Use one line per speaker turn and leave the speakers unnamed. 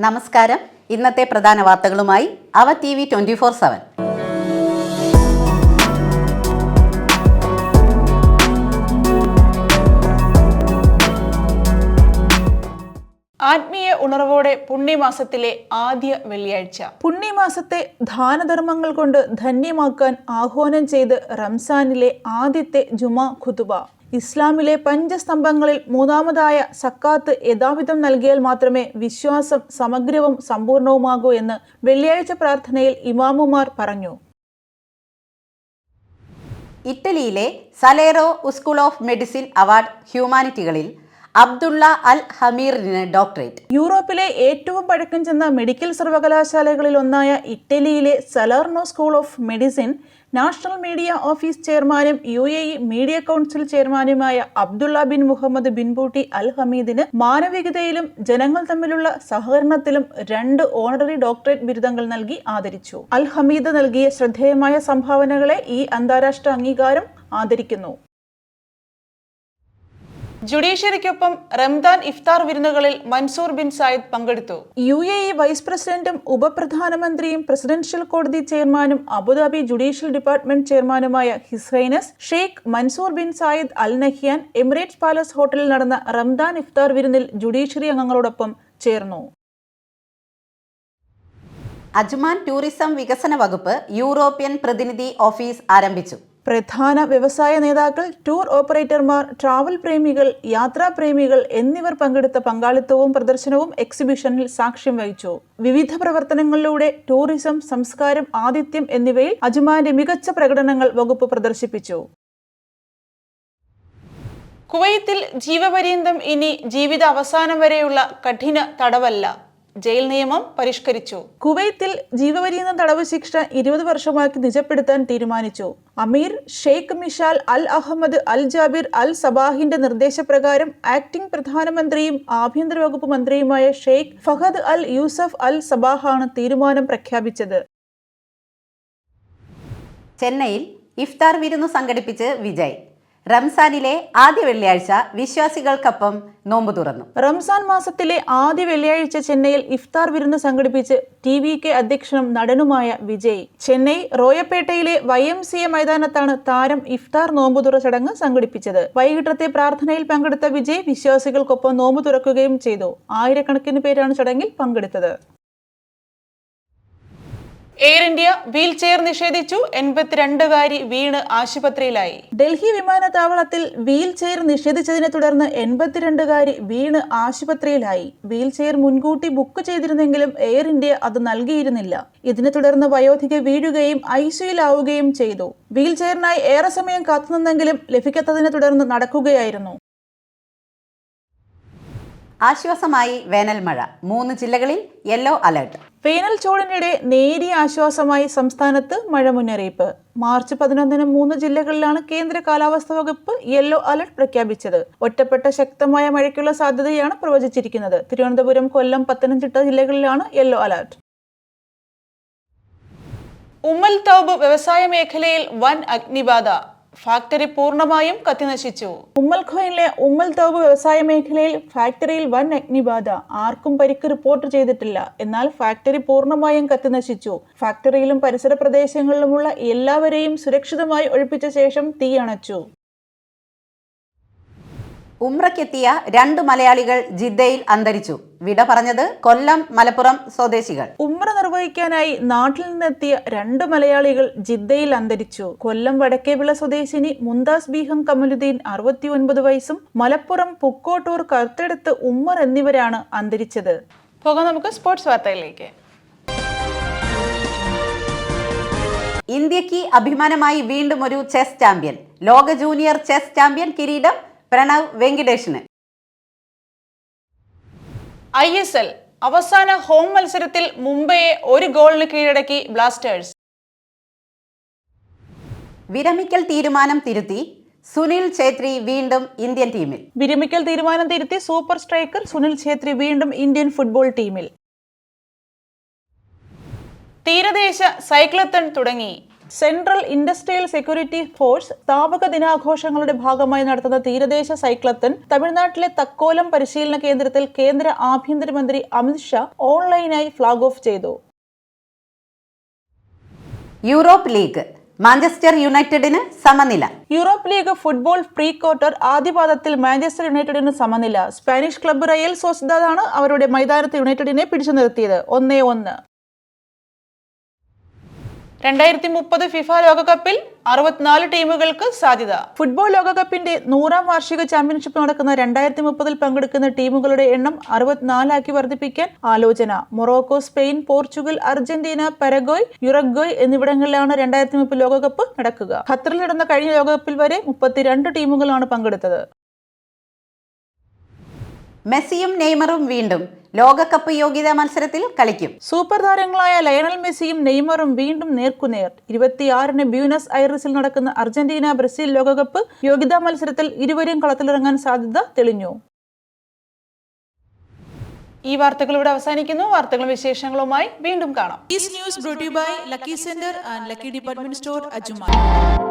നമസ്കാരം. ഇന്നത്തെ പ്രധാന വാർത്തകളുമായി അവ T V twenty four seven.
ആത്മീയ ഉണർവോടെ പുണ്യമാസത്തിലെ ആദ്യ വെള്ളിയാഴ്ച.
പുണ്യമാസത്തെ ദാനധർമ്മങ്ങൾ കൊണ്ട് ധന്യമാക്കാൻ ആഹ്വാനം ചെയ്ത് റംസാനിലെ ആദ്യത്തെ ജുമാ ഖുതുബ. ഇസ്ലാമിലെ പഞ്ചസ്തംഭങ്ങളിൽ മൂന്നാമതായ സക്കാത്ത് യഥാവിധം നൽകിയാൽ മാത്രമേ വിശ്വാസം സമഗ്രവും സമ്പൂർണവുമാകൂ എന്ന് വെള്ളിയാഴ്ച പ്രാർത്ഥനയിൽ ഇമാമുമാർ പറഞ്ഞു.
ഇറ്റലിയിലെ Salerno school of medicine award ഹ്യൂമാനിറ്റികളിൽ Abdullah Al ഹമീറിന് ഡോക്ടറേറ്റ്.
യൂറോപ്പിലെ ഏറ്റവും പഴക്കം ചെന്ന മെഡിക്കൽ സർവകലാശാലകളിൽ ഒന്നായ ഇറ്റലിയിലെ Salerno school of medicine national media office ചെയർമാനും U A E media council ചെയർമാനുമായ Abdullah bin Mohammed bin Butti Al ഹമീദിന് മാനവികതയിലും ജനങ്ങൾ തമ്മിലുള്ള സഹകരണത്തിലും രണ്ട് ഓണററി ഡോക്ടറേറ്റ് ബിരുദങ്ങൾ നൽകി ആദരിച്ചു. അൽ ഹമീദ് നൽകിയ ശ്രദ്ധേയമായ സംഭാവനകളെ ഈ അന്താരാഷ്ട്ര അംഗീകാരം ആദരിക്കുന്നു.
ജുഡീഷ്യറിക്കൊപ്പം റംദാൻ ഇഫ്താർ വിരുന്നുകളിൽ മൻസൂർ ബിൻ സായിദ് പങ്കെടുത്തു.
യു എ ഇ വൈസ് പ്രസിഡന്റും ഉപപ്രധാനമന്ത്രിയും പ്രസിഡൻഷ്യൽ കോടതി ചെയർമാനും അബുദാബി ജുഡീഷ്യൽ ഡിപ്പാർട്ട്മെന്റ് ചെയർമാനുമായ His Highness Sheikh Mansoor bin Zayed Al Nahyan Emirates Palace ഹോട്ടലിൽ നടന്ന റംദാൻ ഇഫ്താർ വിരുന്നിൽ ജുഡീഷ്യറി അംഗങ്ങളോടൊപ്പം ചേർന്നു.
അജ്മാൻ ടൂറിസം വികസന വകുപ്പ് യൂറോപ്യൻ പ്രതിനിധി ഓഫീസ് ആരംഭിച്ചു.
പ്രധാന വ്യവസായ നേതാക്കൾ ടൂർ ഓപ്പറേറ്റർമാർ ട്രാവൽ പ്രേമികൾ യാത്രാപ്രേമികൾ എന്നിവർ പങ്കെടുത്ത പങ്കാളിത്തവും പ്രദർശനവും എക്സിബിഷനിൽ സാക്ഷ്യം വഹിച്ചു. വിവിധ പ്രവർത്തനങ്ങളിലൂടെ ടൂറിസം സംസ്കാരം ആതിഥ്യം എന്നിവയിൽ അജ്മാന്റെ മികച്ച പ്രകടനങ്ങൾ വകുപ്പ് പ്രദർശിപ്പിച്ചു.
കുവൈത്തിൽ ജീവപര്യന്തം ഇനി ജീവിത അവസാനം വരെയുള്ള കഠിന തടവല്ല. ജയിൽ നിയമം പരിഷ്കരിച്ചു.
കുവൈത്തിൽ ജീവപര്യന്തം തടവ് ശിക്ഷ ഇരുപത് വർഷമാക്കി നിജപ്പെടുത്താൻ തീരുമാനിച്ചു. അമീർ ഷെയ്ഖ് മിഷാൽ അൽ അഹമ്മദ് അൽ ജാബിർ അൽ സബാഹിന്റെ നിർദ്ദേശപ്രകാരം ആക്ടിംഗ് പ്രധാനമന്ത്രിയും ആഭ്യന്തര വകുപ്പ് മന്ത്രിയുമായ ഷെയ്ഖ് ഫഹദ് അൽ യൂസഫ് അൽ സബാഹാണ് തീരുമാനം പ്രഖ്യാപിച്ചത്.
ചെന്നൈയിൽ ഇഫ്താർ വിരുന്ന് സംഘടിപ്പിച്ച് വിജയ്. റംസാനിലെ ആദ്യ വെള്ളിയാഴ്ച വിശ്വാസികൾക്കൊപ്പം നോമ്പ് തുറന്നു.
റംസാൻ മാസത്തിലെ ആദ്യ വെള്ളിയാഴ്ച ചെന്നൈയിൽ ഇഫ്താർ വിരുന്ന് സംഘടിപ്പിച്ച് ടി വി കെ അധ്യക്ഷനും നടനുമായ വിജയ്. ചെന്നൈ റോയപ്പേട്ടയിലെ വൈ എം സി എ മൈതാനത്താണ് താരം ഇഫ്താർ നോമ്പുതുറ ചടങ്ങ് സംഘടിപ്പിച്ചത്. വൈകിട്ടത്തെ പ്രാർത്ഥനയിൽ പങ്കെടുത്ത വിജയ് വിശ്വാസികൾക്കൊപ്പം നോമ്പ് തുറക്കുകയും ചെയ്തു. ആയിരക്കണക്കിന് പേരാണ് ചടങ്ങിൽ പങ്കെടുത്തത്.
എയർ ഇന്ത്യ വീൽ ചെയർ നിഷേധിച്ചു. എൺപത്തിരണ്ടുകാരി വീണ് ആശുപത്രിയിലായി.
ഡൽഹി വിമാനത്താവളത്തിൽ വീൽ ചെയർ നിഷേധിച്ചതിനെ തുടർന്ന് എൺപത്തിരണ്ടുകാരി വീണ് ആശുപത്രിയിലായി. വീൽ ചെയർ മുൻകൂട്ടി ബുക്ക് ചെയ്തിരുന്നെങ്കിലും എയർ ഇന്ത്യ അത് നൽകിയിരുന്നില്ല. ഇതിനെ തുടർന്ന് വയോധിക വീഴുകയും ഐസിയുലാവുകയും ചെയ്തു. വീൽ ചെയറിനായി ഏറെ സമയം കാത്തുനിന്നെങ്കിലും ലഭിക്കാത്തതിനെ തുടർന്ന് നടക്കുകയായിരുന്നു.
ആശ്വാസമായി വേനൽ മഴ മൂന്ന് ജില്ലകളിൽ യെല്ലോ അലർട്ട്.
വേനൽ ചൂടിനിടെ നേരിയ ആശ്വാസമായി സംസ്ഥാനത്ത് മഴ മുന്നറിയിപ്പ്. മാർച്ച് പതിനൊന്നിന് മൂന്ന് ജില്ലകളിലാണ് കേന്ദ്ര കാലാവസ്ഥാ വകുപ്പ് യെല്ലോ അലർട്ട് പ്രഖ്യാപിച്ചത്. ഒറ്റപ്പെട്ട ശക്തമായ മഴയ്ക്കുള്ള സാധ്യതയാണ് പ്രവചിച്ചിരിക്കുന്നത്. തിരുവനന്തപുരം കൊല്ലം പത്തനംതിട്ട ജില്ലകളിലാണ് യെല്ലോ അലർട്ട്.
ഉമ്മൽ തൗബ് വ്യവസായ മേഖലയിൽ വൻ അഗ്നിബാധ. ഫാക്ടറി പൂർണമായും കത്തിനശിച്ചു.
ഉമ്മൽഖോയിലെ ഉമ്മൽതോവ് വ്യവസായ മേഖലയിൽ ഫാക്ടറിയിൽ വൻ അഗ്നിബാധ. ആർക്കും പരിക്ക് റിപ്പോർട്ട് ചെയ്തിട്ടില്ല. എന്നാൽ ഫാക്ടറി പൂർണമായും കത്തിനശിച്ചു. ഫാക്ടറിയിലും പരിസര പ്രദേശങ്ങളിലുമുള്ള എല്ലാവരെയും സുരക്ഷിതമായി ഒഴിപ്പിച്ച ശേഷം തീ അണച്ചു.
ഉമ്രയ്ക്കെത്തിയ രണ്ട് മലയാളികൾ ജിദ്ദയിൽ അന്തരിച്ചു. വിട പറഞ്ഞത് കൊല്ലം മലപ്പുറം സ്വദേശികൾ.
ഉമ്ര നിർവഹിക്കാനായി നാട്ടിൽ നിന്നെത്തിയ രണ്ട് മലയാളികൾ ജിദ്ദയിൽ അന്തരിച്ചു. കൊല്ലം വടക്കേവിള സ്വദേശിനി മുന്താസ് ബീഹം കമലുദ്ദീൻ അറുപത്തി ഒൻപത് വയസ്സും മലപ്പുറം പുക്കോട്ടൂർ കറുത്തെടുത്ത് ഉമ്മർ എന്നിവരാണ് അന്തരിച്ചത്.
പോകാം നമുക്ക് സ്പോർട്സ് വാർത്തയിലേക്ക്.
ഇന്ത്യയ്ക്ക് അഭിമാനമായി വീണ്ടും ഒരു ചെസ് ചാമ്പ്യൻ ലോക ജൂനിയർ ചെസ് ചാമ്പ്യൻ കിരീടം പ്രണവ് വെങ്കിടേഷിന്
ഐ എസ് എൽ അവസാന ഹോം മത്സരത്തിൽ മുംബൈയെ ഒരു ഗോളിന് കീഴടക്കി ബ്ലാസ്റ്റേഴ്സ്.
വിരമിക്കൽ തീരുമാനം തിരുത്തി സുനിൽ ഛേത്രി വീണ്ടും ഇന്ത്യൻ ടീമിൽ.
വിരമിക്കൽ തീരുമാനം തിരുത്തി സൂപ്പർ സ്ട്രൈക്കർ സുനിൽ ഛേത്രി വീണ്ടും ഇന്ത്യൻ ഫുട്ബോൾ ടീമിൽ.
തീരദേശ സൈക്ലത്തൺ തുടങ്ങി.
സെൻട്രൽ ഇൻഡസ്ട്രിയൽ സെക്യൂരിറ്റി ഫോഴ്സ് സ്ഥാപക ദിനാഘോഷങ്ങളുടെ ഭാഗമായി നടത്തുന്ന തീരദേശ സൈക്ലത്തൻ തമിഴ്നാട്ടിലെ തക്കോലം പരിശീലന കേന്ദ്രത്തിൽ കേന്ദ്ര ആഭ്യന്തരമന്ത്രി അമിത്ഷാ ഓൺലൈനായി ഫ്ളാഗ് ഓഫ് ചെയ്തു.
യൂറോപ്പ് ലീഗ് മാഞ്ചസ്റ്റർ യുണൈറ്റഡിന് സമനില.
Europe League football pre quarter ആദ്യപാദത്തിൽ Manchester യുണൈറ്റഡിന് സമനില. സ്പാനിഷ് ക്ലബ്ബ് റയൽ സോസിദാണ് അവരുടെ മൈതാനത്ത് യുണൈറ്റഡിനെ പിടിച്ചു നിർത്തിയത്. ഒന്നേ ഒന്ന്.
രണ്ടായിരത്തി മുപ്പത് ഫിഫ ലോകകപ്പിൽ അറുപത്തിനാല് ടീമുകൾക്ക് സാധ്യത.
ഫുട്ബോൾ ലോകകപ്പിന്റെ നൂറാം വാർഷിക ചാമ്പ്യൻഷിപ്പ് നടക്കുന്ന രണ്ടായിരത്തി മുപ്പതിൽ പങ്കെടുക്കുന്ന ടീമുകളുടെ എണ്ണം അറുപത്തിനാലാക്കി വർദ്ധിപ്പിക്കാൻ ആലോചന. Morocco Spain Portugal Argentina Paraguay Uruguay എന്നിവിടങ്ങളിലാണ് രണ്ടായിരത്തി മുപ്പത് ലോകകപ്പ് നടക്കുക. ഖത്തറിൽ നടന്ന കഴിഞ്ഞ ലോകകപ്പിൽ വരെ മുപ്പത്തിരണ്ട് ടീമുകളാണ് പങ്കെടുത്തത്.
മെസ്സിയും നെയ്മറും വീണ്ടും ലോകകപ്പ് യോഗ്യതാ മത്സരത്തിൽ കളിക്കും.
സൂപ്പർ താരങ്ങളായ ലയണൽ മെസ്സിയും നെയ്മറും വീണ്ടും നേർക്കുനേർ. ഇരുപത്തിയാറിന് ബ്യൂനസ് ഐറിസിൽ നടക്കുന്ന അർജന്റീന ബ്രസീൽ ലോകകപ്പ് യോഗ്യതാ മത്സരത്തിൽ ഇരുവരും കളത്തിലിറങ്ങാൻ സാധ്യത തെളിഞ്ഞു.
ഈ വാർത്തകൾ ഇവിടെ അവസാനിക്കുന്നു. വാർത്തകളും വിശേഷങ്ങളുമായി വീണ്ടും കാണാം.
Is news brought by Lucky centre and Lucky department store Department Store, Ajuman.